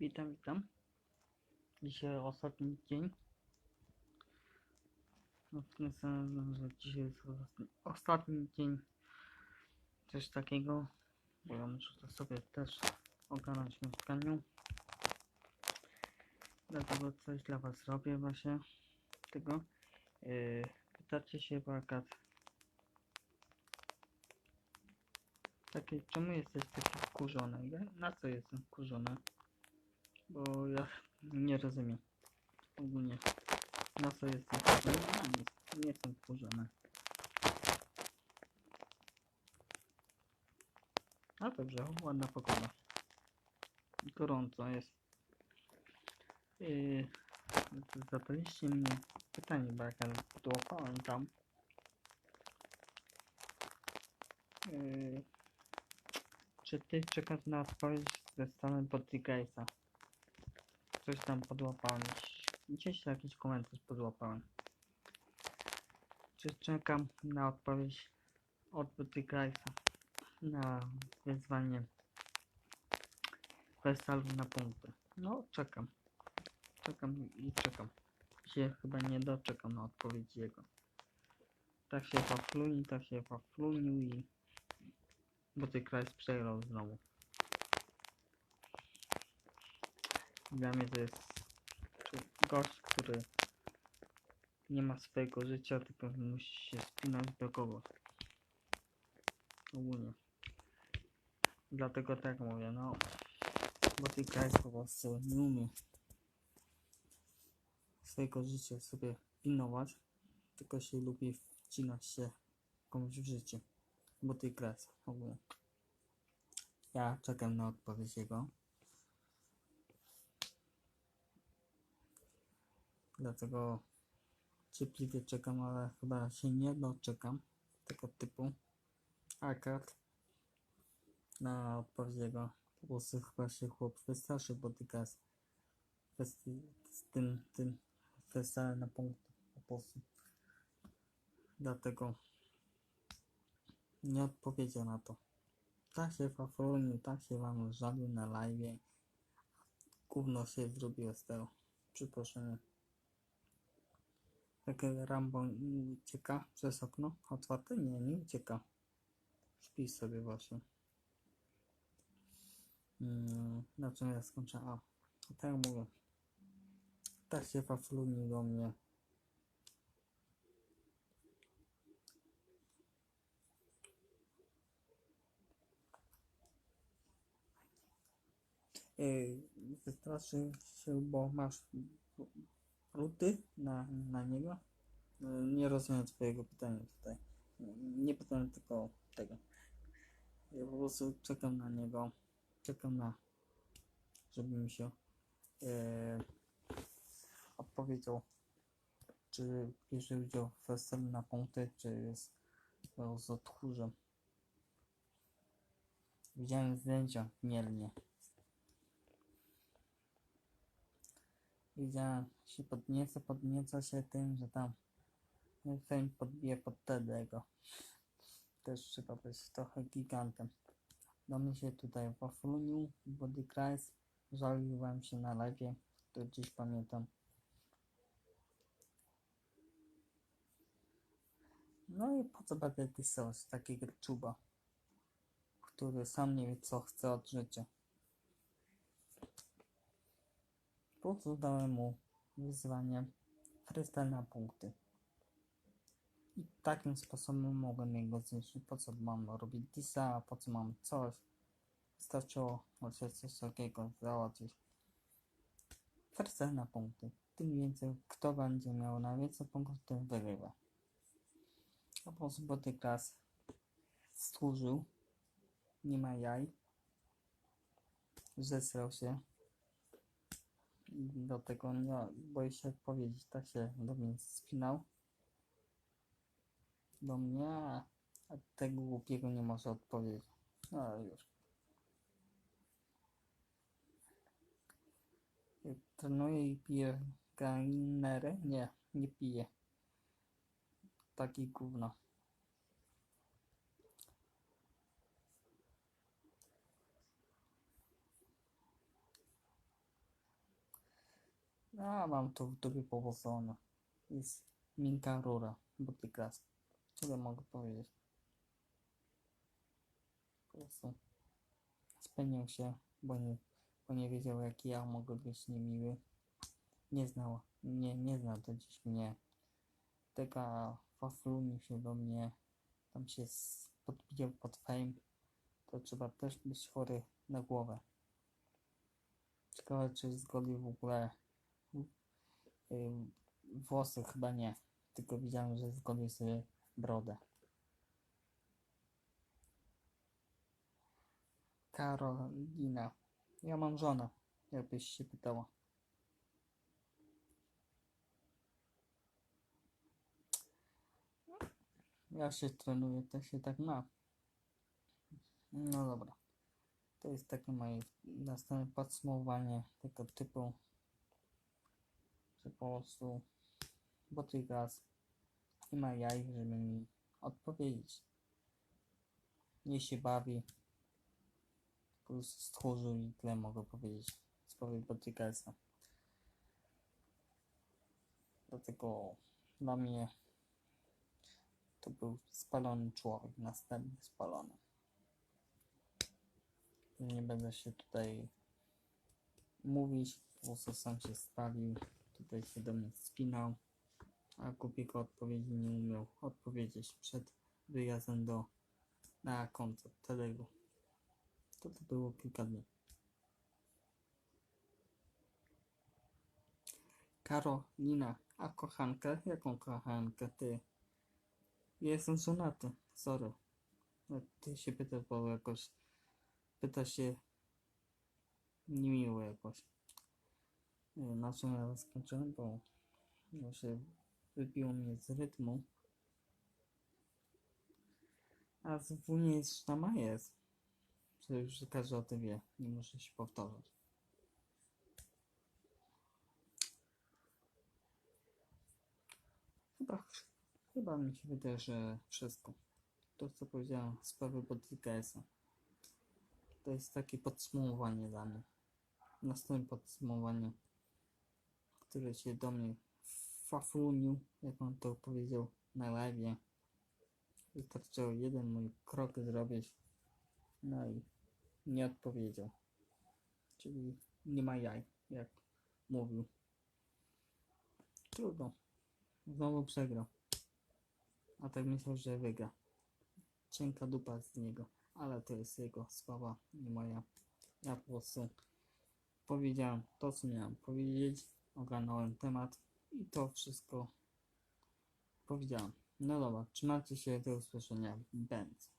Witam, witam. Dzisiaj ostatni dzień. No, w tym sensie, że dzisiaj jest ostatni, ostatni dzień coś takiego, bo ja muszę to sobie też ogarnąć mieszkaniu. Dlatego coś dla was robię właśnie tego. Yy, pytacie się Bagat. Takie, czemu jesteś taki wkurzony? Na co jestem wkurzony? Bo ja nie rozumiem. Ogólnie. Na co? Na nic. Nie jestem wkurzony. A dobrze, ładna pogoda. Gorąco jest. Yy, zadaliście mi pytanie, bo jak ja podłapałem tam. Yy, czy ty czekasz na odpowiedź ze strony Bodygate'a? Coś tam podłapałem. Gdzieś jakiś komentarz podłapałem. Czy czekam na odpowiedź od Bodygate'a na wyzwanie Westalu na punkty? No, czekam. Czekam i czekam. Się chyba nie doczekam na odpowiedź jego. Tak się wafluni, tak się waflunił i bo ty kraj przegrał znowu. Dla mnie to jest gość, który nie ma swojego życia, tylko musi się spinać do kogoś. Ogólnie. Dlatego tak mówię, no. Bo ty kraj po prostu nie umie swojego życia sobie pilnować, tylko się lubi wcinać się komuś w życie. Bo ty kres ogólnie. Ja czekam na odpowiedź jego. Dlatego cierpliwie czekam, ale chyba się nie doczekam tego typu akad na odpowiedź jego. Prostu chyba się chłop wystraszył, bo ty kres z tym, tym wystałem na punkt po prostu. Dlatego nie odpowiedział na to. Tak się fafronił, tak się wam żalił na live. Gówno się zrobiło z tego. Przeproszenie. Takie Rambo nie ucieka przez okno otwarte? Nie, nie ucieka. Śpi sobie właśnie. Hmm, na czym ja skończę? A, tak jak mówię. Tak się faflunił do mnie. Yy, Wystraszył się, bo masz ruty na, na niego? Yy, Nie rozumiem twojego pytania tutaj. Nie pytam tylko tego. Ja po prostu czekam na niego. Czekam na, żeby mi się yy, odpowiedział, czy bierze udział w na punkty, czy jest po prostu tchórzem. Widziałem zdjęcia Mielnie. Widziałem, się podnieca, podnieca się tym, że tam fame podbije pod Tedego. Też trzeba być trochę gigantem. Do mnie się tutaj waflunił, Body Christ, żaliłem się na live, to dziś pamiętam. No i po co będę pisować takiego czuba, który sam nie wie co chce od życia. Po co dałem mu wyzwanie freestyle na punkty. I takim sposobem mogłem jego zniszczyć. Po co mam robić disa, po co mam coś. Wystarczyło chociaż coś takiego załatwić. Freestyle na punkty. Tym więcej, kto będzie miał najwięcej punktów, tym wygrywa. A po prostu body class stłużył. Nie ma jaj. Zesrał się. Do tego nie boję się powiedzieć. Tak się do mnie spinał. Do mnie, a tego głupiego nie może odpowiedzieć. No już. Trenuję i piję gainery? Nie, nie piję. Taki gówno. A, mam to w dupie położone. Jest miękka rura, Bodyclass. Tyle mogę powiedzieć. Po prostu spełnił się, bo nie, bo nie wiedział jaki ja mogę być niemiły. Nie znał, nie, nie znał do dziś mnie. Taka faflunił się do mnie, tam się podbijał pod fame. To trzeba też być chory na głowę. Ciekawe czy zgolił w ogóle włosy, chyba nie. Tylko widziałem, że zgolił sobie brodę. Karolina. Ja mam żonę, jakbyś się pytała. Ja się trenuję, to się tak ma. No dobra. To jest takie moje następne podsumowanie tego typu, po prostu Botygas nie ma jaj, żeby mi odpowiedzieć. Nie się bawi. Po prostu stchórzył i tyle mogę powiedzieć powodu Botygasa. Dlatego dla mnie to był spalony człowiek, następny spalony. Nie będę się tutaj mówić, po prostu sam się spalił, tutaj się do mnie spinał, a głupiego odpowiedzi nie umiał odpowiedzieć przed wyjazdem do na koncert Telegu. To to było kilka dni. Karolina, a kochankę? Jaką kochankę? Ty? Jestem żonaty, sorry. Jak ty się pytasz, bo jakoś pyta się niemiło jakoś. Na czym ja skończyłem, bo bo się wybiło mnie z rytmu. A z nie jest sztama jest. To już każdy o tym wie, nie muszę się powtarzać. Chyba, chyba mi się wydaje, że wszystko. To co powiedziałem w sprawie Bodycasa. To jest takie podsumowanie dla mnie. Następne podsumowanie, które się do mnie fafunił, jak on to powiedział na live. Wystarczyło jeden mój krok zrobić, no i nie odpowiedział. Czyli nie ma jaj, jak mówił. Trudno. Znowu przegrał. A tak myślał, że wygra. Cienka dupa z niego, ale to jest jego sława, nie moja. Ja po prostu powiedziałem to, co miałem powiedzieć, ogarnąłem temat i to wszystko powiedziałem. No dobra, trzymajcie się, do usłyszenia. Będz.